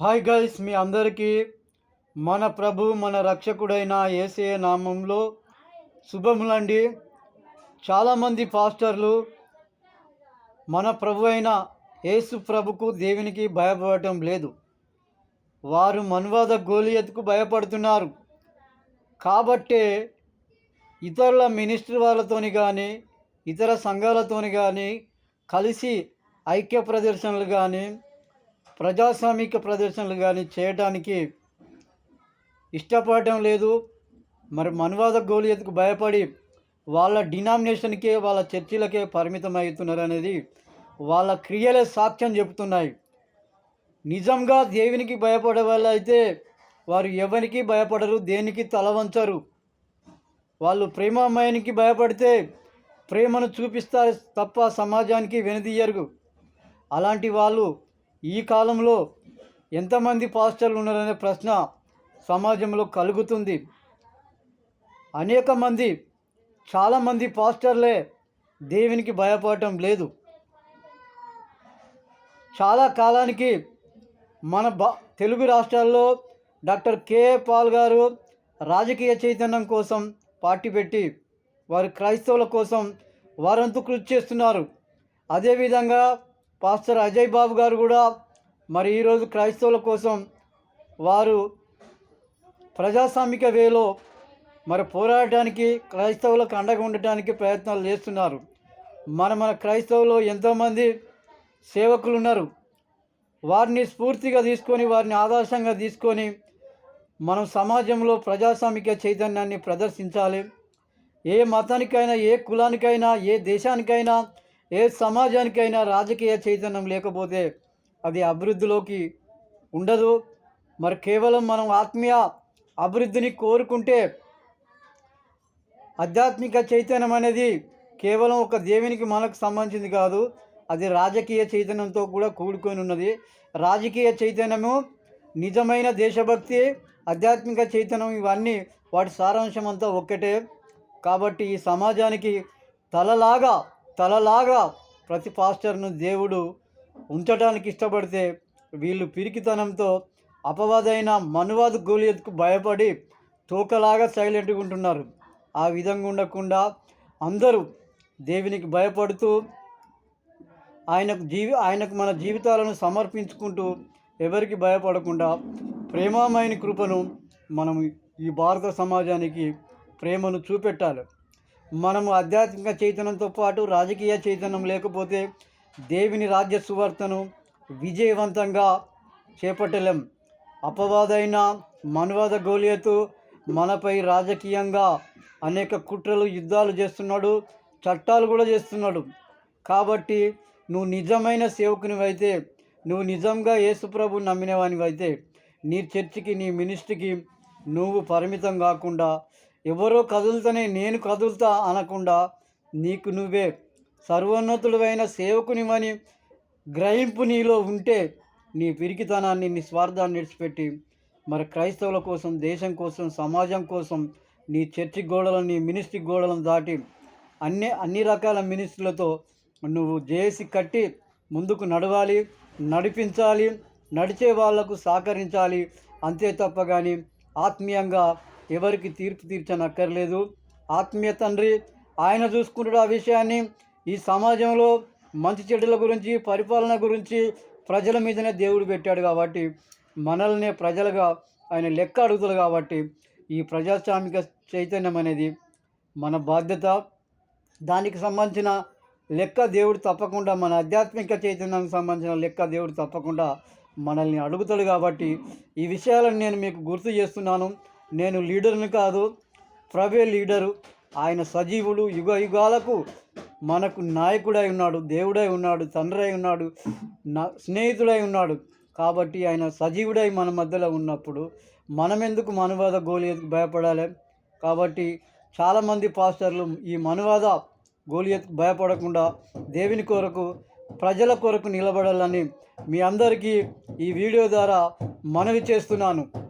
Hi guys మీ అందరికీ మన ప్రభు మన రక్షకుడైన ఏసే నామంలో శుభములండి. చాలామంది పాస్టర్లు మన ప్రభు అయిన యేసు ప్రభుకు దేవునికి భయపడటం లేదు. వారు మనువాద గోలియత్కు భయపడుతున్నారు. కాబట్టే ఇతరుల మినిస్టర్ వాళ్ళతోని కానీ ఇతర సంఘాలతోని కానీ కలిసి ఐక్య ప్రదర్శనలు కానీ ప్రజాస్వామిక ప్రదర్శనలు కానీ చేయడానికి ఇష్టపడటం లేదు. మరి మనువాద గోలియతకు భయపడి వాళ్ళ డినామినేషన్కే వాళ్ళ చర్చిలకే పరిమితం అవుతున్నారు అనేది వాళ్ళ క్రియలే సాక్ష్యం చెబుతున్నాయి. నిజంగా దేవునికి భయపడే వాళ్ళు అయితే వారు ఎవరికి భయపడరు దేనికి తల వంచరు. వాళ్ళు ప్రేమమయానికి భయపడితే ప్రేమను చూపిస్తారు తప్ప సమాజానికి వెనుదీయరు అలాంటి వాళ్ళు ఈ కాలంలో ఎంతమంది పాస్టర్లు ఉన్నారనే ప్రశ్న సమాజంలో కలుగుతుంది. అనేక మంది చాలామంది పాస్టర్లే దేవునికి భయపడటం లేదు. చాలా కాలానికి మన బా తెలుగు రాష్ట్రాల్లో డాక్టర్ కే. పాల్ గారు రాజకీయ చైతన్యం కోసం పార్టీ పెట్టి వారి క్రైస్తవుల కోసం వారంతు కృషి చేస్తున్నారు. అదేవిధంగా పాస్టర్ అజయ్ బాబు గారు కూడా మరి ఈరోజు క్రైస్తవుల కోసం వారు ప్రజాస్వామిక వేలో మరి పోరాడటానికి క్రైస్తవులకు అండగా ఉండటానికి ప్రయత్నాలు చేస్తున్నారు. మన మన క్రైస్తవులు ఎంతోమంది సేవకులు ఉన్నారు. వారిని స్ఫూర్తిగా తీసుకొని వారిని ఆదర్శంగా తీసుకొని మనం సమాజంలో ప్రజాస్వామిక చైతన్యాన్ని ప్రదర్శించాలి. ఏ మతానికైనా ఏ కులానికైనా ఏ దేశానికైనా ఏ సమాజానికైనా రాజకీయ చైతన్యం లేకపోతే అది అభివృద్ధిలోకి ఉండదు. మరి కేవలం మనం ఆత్మీయ అభివృద్ధిని కోరుకుంటే ఆధ్యాత్మిక చైతన్యం అనేది కేవలం ఒక దేవునికి మనకు సంబంధించింది కాదు అది రాజకీయ చైతన్యంతో కూడా కూడుకొని ఉన్నది. రాజకీయ చైతన్యము నిజమైన దేశభక్తి ఆధ్యాత్మిక చైతన్యం ఇవన్నీ వాటి సారాంశం అంతా ఒక్కటే. కాబట్టి ఈ సమాజానికి తలలాగా తలలాగా ప్రతి పాస్టర్ను దేవుడు ఉంచడానికి ఇష్టపడితే వీళ్ళు పిరికితనంతో అపవాదైన మనువాద గోలియత్కు భయపడి తోకలాగా సైలెంట్గా ఉంటున్నారు. ఆ విధంగా ఉండకుండా అందరూ దేవునికి భయపడుతూ ఆయనకు జీవి ఆయనకు మన జీవితాలను సమర్పించుకుంటూ ఎవరికి భయపడకుండా ప్రేమమైన కృపను మనం ఈ భారత సమాజానికి ప్రేమను చూపెట్టాలి. మనము ఆధ్యాత్మిక చైతన్యంతో పాటు రాజకీయ చైతన్యం లేకపోతే దేవుని రాజ్య సువార్తను విజయవంతంగా చేపట్టలేం. అపవాదైన మనువాద గోలియతు మనపై రాజకీయంగా అనేక కుట్రలు యుద్ధాలు చేస్తున్నాడు చట్టాలు కూడా చేస్తున్నాడు. కాబట్టి నువ్వు నిజమైన సేవకునివైతే నువ్వు నిజంగా యేసుప్రభు నమ్మినవానివైతే నీ చర్చికి నీ మినిస్ట్రీకి నువ్వు పరిమితం కాకుండా ఎవరో కదులుతనే నేను కదులుతా అనకుండా నీకు నువ్వే సర్వోన్నతుడైన సేవకునివని గ్రహింపు నీలో ఉంటే నీ పిరికితనాన్ని నీ స్వార్థాన్ని విడిచిపెట్టి మరి క్రైస్తవుల కోసం దేశం కోసం సమాజం కోసం నీ చర్చి గోడలను నీ మినిస్ట్రీ గోడలను దాటి అన్ని అన్ని రకాల మినిస్ట్రీలతో నువ్వు చేసి కట్టి ముందుకు నడవాలి నడిపించాలి నడిచే వాళ్ళకు సహకరించాలి. అంతే తప్ప కానీ ఆత్మీయంగా ఎవరికి తీర్పు తీర్చనక్కర్లేదు. ఆత్మీయ తండ్రి ఆయన చూసుకుంటాడు ఆ విషయాన్ని ఈ సమాజంలో మంచి చెడుల గురించి పరిపాలన గురించి ప్రజల మీదనే దేవుడు పెట్టాడు కాబట్టి మనల్నే ప్రజలుగా ఆయన లెక్క అడుగుతాడు కాబట్టి ఈ ప్రజాస్వామిక చైతన్యం అనేది మన బాధ్యత. దానికి సంబంధించిన లెక్క దేవుడు తప్పకుండా మన ఆధ్యాత్మిక చైతన్యానికి సంబంధించిన లెక్క దేవుడు తప్పకుండా మనల్ని అడుగుతాడు కాబట్టి ఈ విషయాలను నేను మీకు గుర్తు చేస్తున్నాను. నేను లీడర్ని కాదు ప్రవే లీడరు. ఆయన సజీవుడు యుగ యుగాలకు మనకు నాయకుడై ఉన్నాడు దేవుడై ఉన్నాడు తండ్రి అయి ఉన్నాడు నా స్నేహితుడై ఉన్నాడు. కాబట్టి ఆయన సజీవుడై మన మధ్యలో ఉన్నప్పుడు మనమెందుకు మనువాద గోలియత్కు భయపడాలి? కాబట్టి చాలామంది పాస్టర్లు ఈ మనువాద గోలియత్కు భయపడకుండా దేవుని కొరకు ప్రజల కొరకు నిలబడాలని మీ అందరికీ ఈ వీడియో ద్వారా మనవి చేస్తున్నాను.